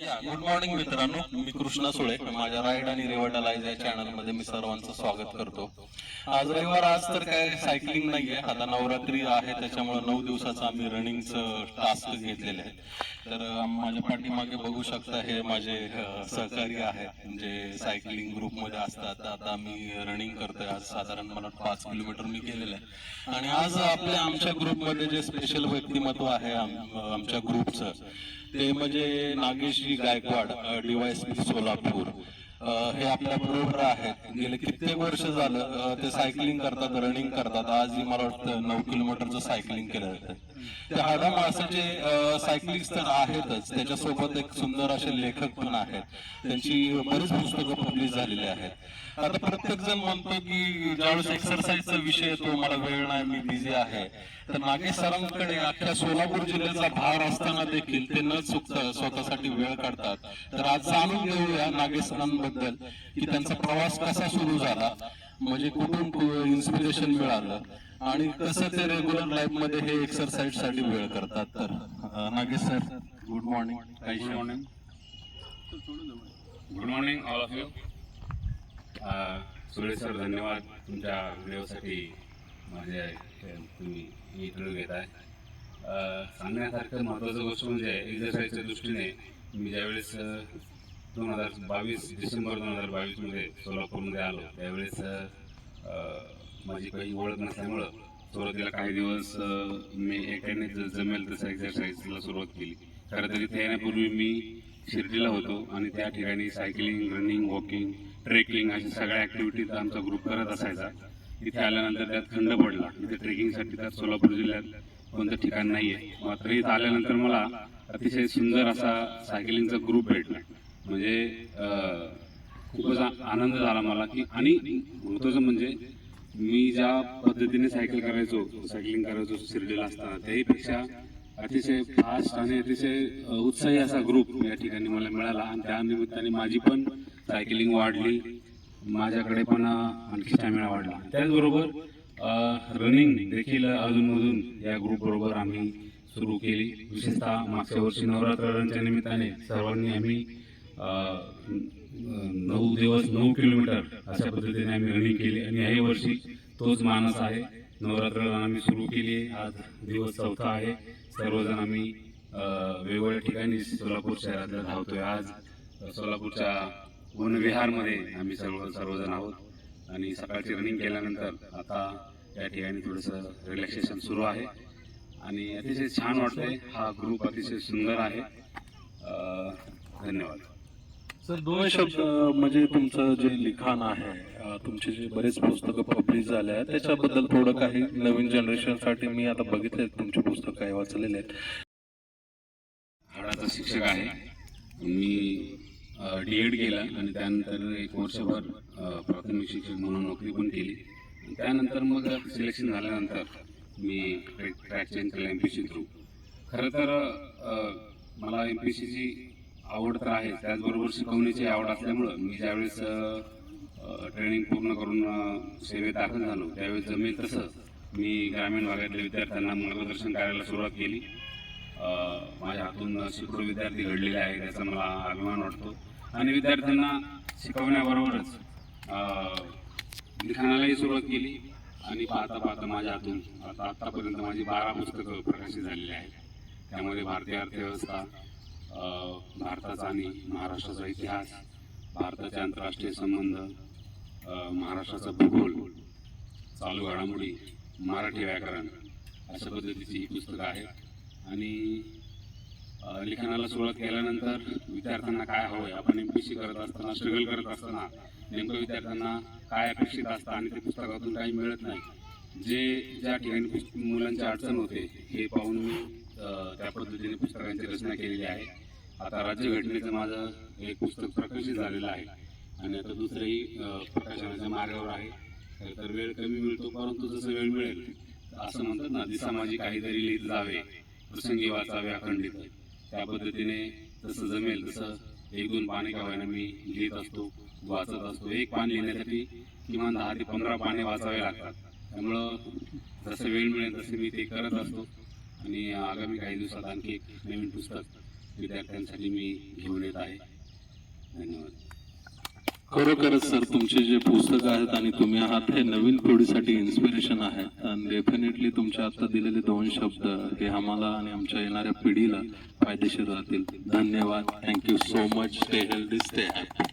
Good morning मित्रांनो. मी कृष्णा सुळे. माझ्या ride आणि रेवटा या चॅनलमध्ये मी सर्वांचं स्वागत करतो. आज रविवार आज तर काय सायकलिंग नाहीये. आता नवरात्री आहे त्याच्यामुळे नऊ दिवसाचं आम्ही रनिंगचं टास्क घेतलेले आहे तर माझ्या पाठीमागे बघू शकता हे माझे सहकारी आहेत. जे सायकलिंग ग्रुपमध्ये असतात. आता आम्ही रनिंग करतोय. आज साधारण मला पाच किलोमीटर मी केलेलं आहे. आणि आज आपल्या आमच्या ग्रुपमध्ये जे स्पेशल व्यक्तिमत्व आहे आमच्या ग्रुपचं ते म्हणजे नागेश नागेशजी गायकवाड डीवायएसपी सोलापूर. हे आपल्या बरोबर आहेत. गेले कित्येक वर्ष झालं ते सायकलिंग करतात रनिंग करतात. आजही मला वाटतं नऊ किलोमीटरचं सायकलिंग केलं जातं त्या हाडा माणसाचे सायकलिस्ट तर आहेतच. त्याच्यासोबत एक सुंदर असे लेखक पण आहेत. त्यांची बरीच पुस्तकं पब्लिश झालेली आहेत. आता प्रत्येक जण म्हणतो की ज्यावेळेस एक्सरसाइजचा विषय येतो मला वेळ नाही मी बिझी आहे. तर नागेश सरांकडे अख्ख्या सोलापूर जिल्ह्याचा भार असताना देखील ते न चुकता स्वतःसाठी वेळ काढतात. तर आज जाणून घेऊया नागेश सरांबद्दल की त्यांचा प्रवास कसा सुरू झाला. म्हणजे कुठून इन्स्पिरेशन मिळालं? आणि कसं ते रेग्युलर लाईफमध्ये हे एक्सरसाइजसाठी वेळ करतात तर? नागेश सर गुड मॉर्निंग काही good morning good morning all of you Suresh sir धन्यवाद. तुमच्या व्हिडिओसाठी माझे तुम्ही इंटरव्ह्यू घेत आहे सांगण्यासारखं महत्त्वाचं गोष्ट म्हणजे एक्झरसाईजच्या दृष्टीने मी ज्यावेळेस दोन हजार बावीस डिसेंबर दोन हजार बावीसमध्ये सोलापूरमध्ये आलो. त्यावेळेस माझी काही ओळख नसल्यामुळं सुरुवातीला काही दिवस मी एकट्याने जमेल तसं एक्सरसाइजला सुरुवात केली. खरं तर ते येण्यापूर्वी मी शिर्डीला होतो आणि त्या ठिकाणी सायकलिंग रनिंग वॉकिंग ट्रेकिंग अशा सगळ्या ॲक्टिव्हिटीज आमचा ग्रुप करत असायचा. तिथे आल्यानंतर त्यात खंड पडला. इथे ट्रेकिंगसाठी त्यात सोलापूर जिल्ह्यात कोणतं ठिकाण नाही आहे मात्र इथं आल्यानंतर मला अतिशय सुंदर असा सायकलिंगचा ग्रुप भेटला. म्हणजे खूपच आ- आनंद झाला मला की आणि महत्त्वाचं म्हणजे मी ज्या पद्धतीने सायकल करायचो सायकलिंग करायचो शिर्डीला असताना त्याहीपेक्षा अतिशय फास्ट आणि अतिशय उत्साही असा ग्रुप या ठिकाणी मला मिळाला. आणि त्या निमित्ताने माझी पण सायकलिंग वाढली. माझ्याकडे पण आणखी स्टॅमिना वाढला. त्याचबरोबर रनिंग देखील अजूनमधून या ग्रुपबरोबर आम्ही सुरू केली. विशेषतः मागच्या वर्षी नवरात्र रनच्या निमित्ताने सर्वांनी आम्ही नऊ दिवस नऊ किलोमीटर अशा पद्धतीने आम्ही रनिंग केली. आणि ह्याही वर्षी तोच मानस आहे. नवरात्राला आम्ही सुरू केली. आज दिवस चौथा आहे. सर्वजण आम्ही वेगवेगळ्या ठिकाणी सोलापूर शहरातल्या धावतोय. आज सोलापूरच्या वनविहारमध्ये आम्ही सर्व सर्वजण आहोत. आणि सकाळची रनिंग केल्यानंतर आता या ठिकाणी थोडंसं रिलॅक्सेशन सुरू आहे. आणि अतिशय छान वाटतंय. हा ग्रुप अतिशय सुंदर आहे. धन्यवाद. सर दोन शब्द म्हणजे तुमचं जे लिखाण आहे तुमचे जे बरेच पुस्तकं पब्लिश झाले आहेत त्याच्याबद्दल थोडं काही नवीन जनरेशनसाठी मी आता बघितले तुमचे पुस्तक काही वाचलेले आहेत. हाडाचा शिक्षक आहे. मी डी एड केलं आणि त्यानंतर एक वर्षभर प्राथमिक शिक्षक म्हणून नोकरी पण केली. आणि त्यानंतर मग सिलेक्शन झाल्यानंतर मी ट्रॅक चेंज केला एम पी सी थ्रू खरं तर मला एम पी सीची आवड तर आहे. त्याचबरोबर शिकवण्याची आवड असल्यामुळं मी ज्यावेळेस ट्रेनिंग पूर्ण करून सेवेत दाखल झालो त्यावेळेस जमेल तसं मी ग्रामीण भागातल्या विद्यार्थ्यांना मार्गदर्शन करायला सुरुवात केली. माझ्या हातून शेकडो विद्यार्थी घडलेले आहे त्याचा मला अभिमान वाटतो. आणि विद्यार्थ्यांना शिकवण्याबरोबरच लिखाणालाही सुरुवात केली. आणि पाहता पाहता माझ्या हातून आता आत्तापर्यंत माझी बारा पुस्तकं प्रकाशित झालेली आहेत. त्यामध्ये भारतीय अर्थव्यवस्था अ, आणि महाराष्ट्राचा इतिहास भारताचे आंतरराष्ट्रीय संबंध महाराष्ट्राचा भूगोल चालू घडामोडी मराठी व्याकरण अशा पद्धतीची ही पुस्तकं आहेत. आणि लिखाणाला सुरुवात केल्यानंतर विद्यार्थ्यांना काय हवंय आपण एम पी सी करत असताना स्ट्रगल करत असताना नेमकं विद्यार्थ्यांना काय अपेक्षित असतं आणि ते पुस्तकातून काही मिळत नाही. जे ज्या ठिकाणी मुलांची अडचण होते हे पाहून मी त्या पद्धतीने पुस्तकांची रचना केलेली आहे. आता राज्यघटनेचं माझं एक पुस्तक प्रकाशित झालेलं आहे. आणि आता दुसरंही प्रकाशनाच्या मार्गावर आहे. तर वेळ कमी मिळतो परंतु जसं वेळ मिळेल असं म्हणतात ना दिसा माझी काहीतरी लिहित जावे प्रसंगी वाचावे अखंडित. त्या पद्धतीने जसं जमेल तसं एक दोन पाने का मी लिहित असतो वाचत असतो. एक पान लिहिण्यासाठी किमान दहा ते पंधरा पाने वाचावे लागतात. त्यामुळं जसं वेळ मिळेल तसं मी ते करत असतो. आणि आगामी काही दिवसात आणखी एक नवीन पुस्तक विद्यार्थ्यांसाठी मी घेऊन येत आहे. धन्यवाद. खरोखरच सर तुमचे जे पुस्तक आहेत आणि तुम्ही आहात हे नवीन पिढीसाठी इन्स्पिरेशन आहेत. आणि डेफिनेटली तुमचे आता दिलेले दोन शब्द हे आम्हाला आणि आमच्या येणाऱ्या पिढीला फायदेशीर राहतील. धन्यवाद. Thank you so much stay healthy stay happy